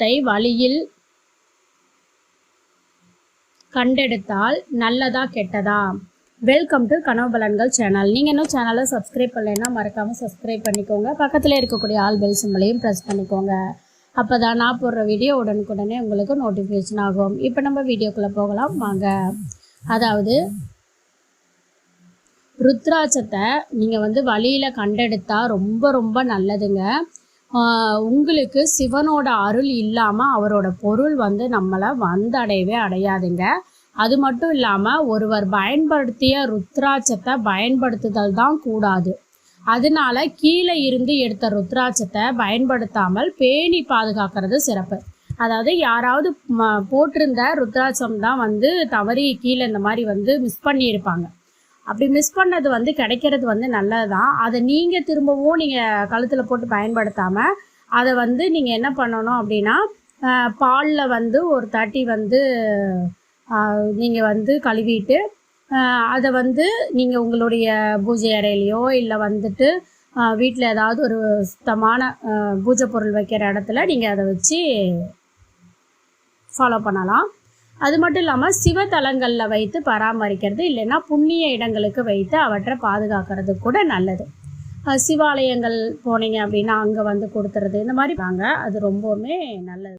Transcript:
ருத்ராட்சத்தை வழியில் கண்டெடுத்தால் நல்லதா கெட்டதா? வெல்கம் டு கனவு பலன்கள் சேனல் நீங்கள் இன்னும் சேனலை சப்ஸ்கிரைப் பண்ணலைன்னா மறக்காமல் சப்ஸ்கிரைப் பண்ணிக்கோங்க. பக்கத்தில் இருக்கக்கூடிய ஆல் பெல் சிம்பளையும் ப்ரெஸ் பண்ணிக்கோங்க. அப்போ தான் நான் போடுற வீடியோ உடனுக்குடனே உங்களுக்கு நோட்டிஃபிகேஷன் ஆகும். இப்போ நம்ம வீடியோக்குள்ளே போகலாம். வாங்க. அதாவது ருத்ராட்சத்தை நீங்கள் வந்து வழியில் கண்டெடுத்தால் ரொம்ப ரொம்ப நல்லதுங்க. உங்களுக்கு சிவனோட அருள் இல்லாமல் அவரோட பொருள் வந்து நம்மளை வந்தடையவே அடையாதுங்க. அது மட்டும் இல்லாமல் ஒருவர் பயன்படுத்திய ருத்ராட்சத்தை பயன்படுத்துதல் தான் கூடாது. அதனால கீழே இருந்து எடுத்த ருத்ராட்சத்தை பயன்படுத்தாமல் பேணி பாதுகாக்கிறது சிறப்பு. அதாவது யாராவது போட்டிருந்த ருத்ராட்சம் தான் வந்து தவறி கீழே இந்த மாதிரி வந்து மிஸ் பண்ணியிருப்பாங்க. அப்படி மிஸ் பண்ணது வந்து கிடைக்கிறது வந்து நல்லது தான் அதை நீங்கள் திரும்பவும் நீங்கள் கழுத்தில் போட்டு பயன்படுத்தாமல் அதை வந்து நீங்கள் என்ன பண்ணணும் அப்படின்னா பாலில் வந்து ஒரு தட்டி வந்து நீங்கள் வந்து கழுவிட்டு அதை வந்து நீங்கள் உங்களுடைய பூஜை அறையிலையோ இல்லை வந்துட்டு வீட்டில் ஏதாவது ஒரு சுத்தமான பூஜை பொருள் வைக்கிற இடத்துல நீங்கள் அதை வச்சு ஃபாலோ பண்ணலாம். அது மட்டும் இல்லாமல் சிவத்தலங்களில் வைத்து பராமரிக்கிறது இல்லைன்னா புண்ணிய இடங்களுக்கு வைத்து அவற்றை பாதுகாக்கிறது கூட நல்லது. சிவாலயங்கள் போனீங்க அப்படின்னா அங்கே வந்து கொடுத்துறது இந்த மாதிரி வாங்க. அது ரொம்பவுமே நல்லது.